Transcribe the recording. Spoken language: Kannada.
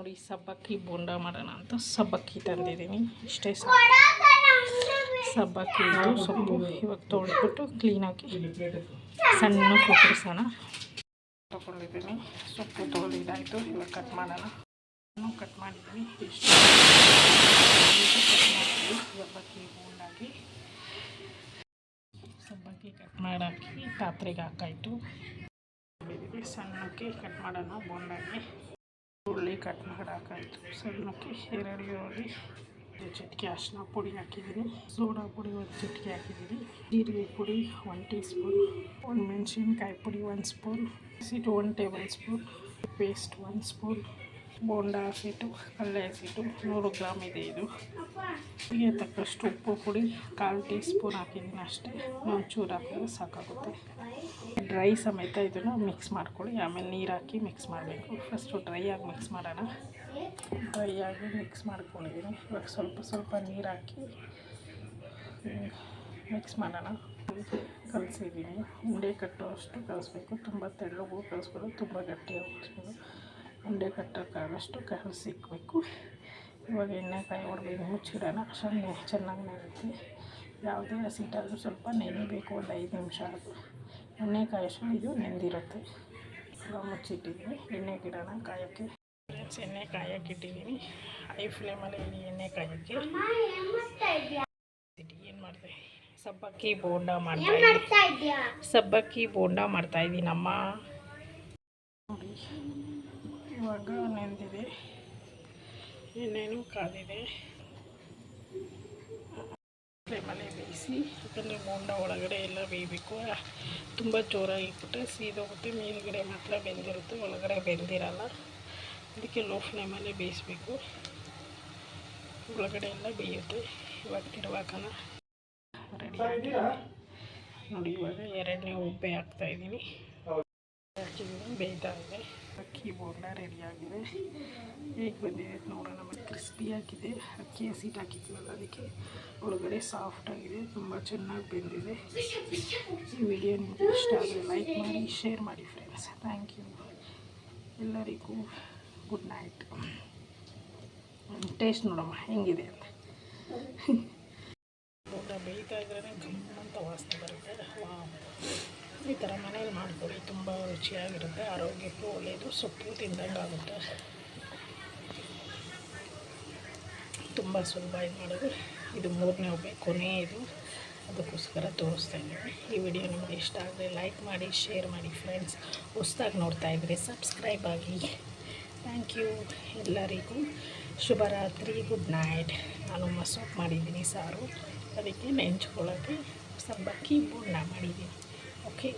ನೋಡಿ ಸಬ್ಬಕ್ಕಿ ಬೋಂಡ ಮಾಡೋಣ ಅಂತ ಸಬ್ಬಕ್ಕಿ ತಂದಿದ್ದೀನಿ. ಇಷ್ಟೇ ಸಬ್ಬಕ್ಕಿ ಇದು ಸೊಪ್ಪು. ಇವಾಗ ತೊಳೆದ್ಬಿಟ್ಟು ಕ್ಲೀನಾಗಿ ಸಣ್ಣ ಕೊಬ್ಬರಿಸೋಣ. ತೊಗೊಂಡಿದ್ದೀನಿ. ಸೊಪ್ಪು ತೊಳೆದಿದ್ದಾಯಿತು. ಇವಾಗ ಕಟ್ ಮಾಡೋಣ. ನಾನು ಕಟ್ ಮಾಡಿದ್ದೀನಿ. ಇಷ್ಟು. ಸಬ್ಬಕ್ಕಿ ಬೋಂಡಾಗಿ ಸಬ್ಬಕ್ಕಿ ಕಟ್ ಮಾಡಾಕಿ ಪಾತ್ರೆಗೆ ಹಾಕಾಯಿತು. ಸಣ್ಣಕ್ಕೆ ಕಟ್ ಮಾಡೋಣ ಬೋಂಡಾಗಿ. ಉಳ್ಳಿ ಕಟ್ ಮಾಡೋಕ್ಕಾಯ್ತು ಸಣ್ಣಕ್ಕೆ ಈರುಳ್ಳಿ ಈರುಳ್ಳಿ ಚಿಟಿಕೆ ಅರಿಶಿನ ಪುಡಿ ಹಾಕಿದ್ದೀನಿ. ಸೋಡಾ ಪುಡಿ ಒಂದು ಚಿಟಿಕೆ ಹಾಕಿದ್ದೀನಿ. ಜೀರಿಗೆ ಪುಡಿ ಒನ್ ಟೀ ಸ್ಪೂನ್ ಒಂದು ಮೆಣಸಿನ್ಕಾಯಿ ಪುಡಿ ಒಂದು ಸ್ಪೂನ್. ಹಸಿಟ್ಟು ಒನ್ ಟೇಬಲ್ ಸ್ಪೂನ್. ಪೇಸ್ಟ್ ಒಂದು ಸ್ಪೂನ್. ಬೋಂಡ ಹಸಿಟ್ಟು ಕಲ್ಲೆ ಹಸಿಟ್ಟು, ನೂರು ಗ್ರಾಮ್ ಇದೆ ಇದು. ಹೀಗೆ ತಕ್ಕಷ್ಟು ಉಪ್ಪು ಪುಡಿ, ಕಾಲು ಟೀ ಸ್ಪೂನ್ ಹಾಕಿದ್ದೀನಿ ಅಷ್ಟೇ. ಒಂಚೂರು ಹಾಕಿದ್ರೆ ಸಾಕಾಗುತ್ತೆ. ಡ್ರೈ ಸಮೇತ ಇದನ್ನು ಮಿಕ್ಸ್ ಮಾಡ್ಕೊಳ್ಳಿ. ಆಮೇಲೆ ನೀರು ಹಾಕಿ ಮಿಕ್ಸ್ ಮಾಡಬೇಕು. ಫಸ್ಟು ಡ್ರೈ ಆಗಿ ಮಿಕ್ಸ್ ಮಾಡೋಣ. ಡ್ರೈ ಆಗಿ ಮಿಕ್ಸ್ ಮಾಡ್ಕೊಂಡಿದ್ದೀನಿ. ಇವಾಗ ಸ್ವಲ್ಪ ಸ್ವಲ್ಪ ನೀರು ಹಾಕಿ ಮಿಕ್ಸ್ ಮಾಡೋಣ. ಕಲಿಸಿದ್ದೀನಿ. ಉಂಡೆ ಕಟ್ಟುವಷ್ಟು ಕಲಿಸ್ಬೇಕು. ತುಂಬ ತೆಳ್ಳಗೂ ಕಲಿಸ್ಬೋದು ತುಂಬ ಗಟ್ಟಿಯಾಗಿ ಕಲಿಸ್ಬೋದು ಉಂಡೆ ಕಟ್ಟೋಕ್ಕಾಗಷ್ಟು ಸಿಕ್ಕಬೇಕು ಇವಾಗ ಎಣ್ಣೆಕಾಯಿ ಹೊಡ್ಬೇಕು ಮುಚ್ಚಿಡೋಣ. ಸಣ್ಣ ಚೆನ್ನಾಗಿ ನೆನೆಯುತ್ತೆ. ಯಾವುದೇ ಹಸಿಟ್ಟಾದರೂ ಸ್ವಲ್ಪ ನೆನೆಬೇಕು. ಒಂದು ಐದು ನಿಮಿಷ ಆದರೂ. ಎಣ್ಣೆಕಾಯಿ ಅಷ್ಟು ಇದು ನೆಂದಿರುತ್ತೆ. ಇವಾಗ ಮುಚ್ಚಿಟ್ಟಿದ್ದೀನಿ ಎಣ್ಣೆ ಗಿಡನ ಕಾಯೋಕ್ಕೆ. ಫ್ರೆಂಡ್ಸ್ ಎಣ್ಣೆ ಕಾಯೋಕ್ಕೆ ಇಟ್ಟಿದ್ದೀನಿ. ಹೈ ಫ್ಲೇಮಲ್ಲಿ ಇಲ್ಲಿ ಎಣ್ಣೆ ಕಾಯೋಕ್ಕೆ. ಏನು ಮಾಡಿದೆ? ಸಬ್ಬಕ್ಕಿ ಬೋಂಡ ಮಾಡ್ತಾ ಸಬ್ಬಕ್ಕಿ ಬೋಂಡ ಮಾಡ್ತಾ ಇದ್ದೀನಮ್ಮ ನೋಡಿ. ಇವಾಗ ನೆಂದಿದೆ ಇನ್ನೇನು ಕಾದಿದೆ ಫ್ಲೇಮಲ್ಲೇ ಬೇಯಿಸಿ, ಯಾಕಂದರೆ ಬೋಂಡ ಒಳಗಡೆ ಎಲ್ಲ ಬೇಯಬೇಕು. ತುಂಬ ಜೋರಾಗಿಬಿಟ್ಟು ಸೀದೋಗುತ್ತೆ, ಮೇಲುಗಡೆ ಮಾತ್ರ ಬೆಂದಿರುತ್ತೆ, ಒಳಗಡೆ ಬೆಂದಿರಲ್ಲ. ಅದಕ್ಕೆ ಲೋ ಫ್ಲೇಮಲ್ಲೇ ಬೇಯಿಸ್ಬೇಕು. ಒಳಗಡೆ ಎಲ್ಲ ಬೇಯುತ್ತೆ. ಇವಾಗ ತಿರುವಾಕನ ರೆಡಿ ನೋಡಿ, ಇವಾಗ ಎರಡನೇ ಉಬ್ಬೆ ಹಾಕ್ತಾಯಿದ್ದೀನಿ ಬೇಯ್ತಾ ಇದೆ. ರೆಡಿ ಆಗಿದೆ. ಹೇಗೆ ಬಂದಿದೆ ನೋಡೋಣ, ಮತ್ತು ಕ್ರಿಸ್ಪಿ ಆಗಿದೆ. ಅಕ್ಕಿ ಹಸಿಟ್ಟು ಹಾಕಿದ್ದೀವಲ್ಲ, ಅದಕ್ಕೆ ಒಳಗಡೆ ಸಾಫ್ಟಾಗಿದೆ ತುಂಬ ಚೆನ್ನಾಗಿ ಬೆಂದಿದೆ. ಈ ವಿಡಿಯೋ ನಿಮಗೆ ಇಷ್ಟ ಆದರೆ ಲೈಕ್ ಮಾಡಿ ಶೇರ್ ಮಾಡಿ ಫ್ರೆಂಡ್ಸ್ ಥ್ಯಾಂಕ್ ಯು ಎಲ್ಲರಿಗೂ ಗುಡ್ ನೈಟ್ ಟೇಸ್ಟ್ ನೋಡಮ್ಮ, ಹೆಂಗಿದೆ ಅಂತ. ಬೋಂಡ ಬೇಯ್ತಾ ಇದ್ರೇ ಗಮ್ಮಂತ ವಾಸನೆ ಬರುತ್ತೆ. ವಾವ್. ಈ ಥರ ಮನೇಲಿ ಮಾಡಿಕೊಡಿ ತುಂಬ ರುಚಿಯಾಗಿರುತ್ತೆ, ಆರೋಗ್ಯಕ್ಕೂ ಒಳ್ಳೆಯದು ಸೊಪ್ಪು ತಿಂದಂಗಾಗುತ್ತೆ. ತುಂಬ ಸುಲಭ ಇದು ಮಾಡೋದು. ಇದು ಮೂರನೇ ಒಬ್ಬೆ ಕೊನೆ ಇದು. ಅದಕ್ಕೋಸ್ಕರ ತೋರಿಸ್ತಾ ಇದ್ದೀನಿ. ಈ ವಿಡಿಯೋ ನಿಮಗೆ ಇಷ್ಟ ಆದರೆ ಲೈಕ್ ಮಾಡಿ, ಶೇರ್ ಮಾಡಿ ಫ್ರೆಂಡ್ಸ್ ಹೊಸ್ದಾಗಿ ನೋಡ್ತಾ ಇದ್ರೆ ಸಬ್ಸ್ಕ್ರೈಬ್ ಆಗಿ. ಥ್ಯಾಂಕ್ ಯು ಎಲ್ಲರಿಗೂ. ಶುಭರಾತ್ರಿ ಗುಡ್ ನೈಟ್ ನಾನು ಮಸೂಪ್ ಮಾಡಿದ್ದೀನಿ ಸಾರು. ಅದಕ್ಕೆ ನೆಂಚ್ಕೊಳ್ಳೋಕ್ಕೆ ಸಬ್ಬಕ್ಕಿ ಬೂರ್ಣ ಮಾಡಿದ್ದೀನಿ. Okay.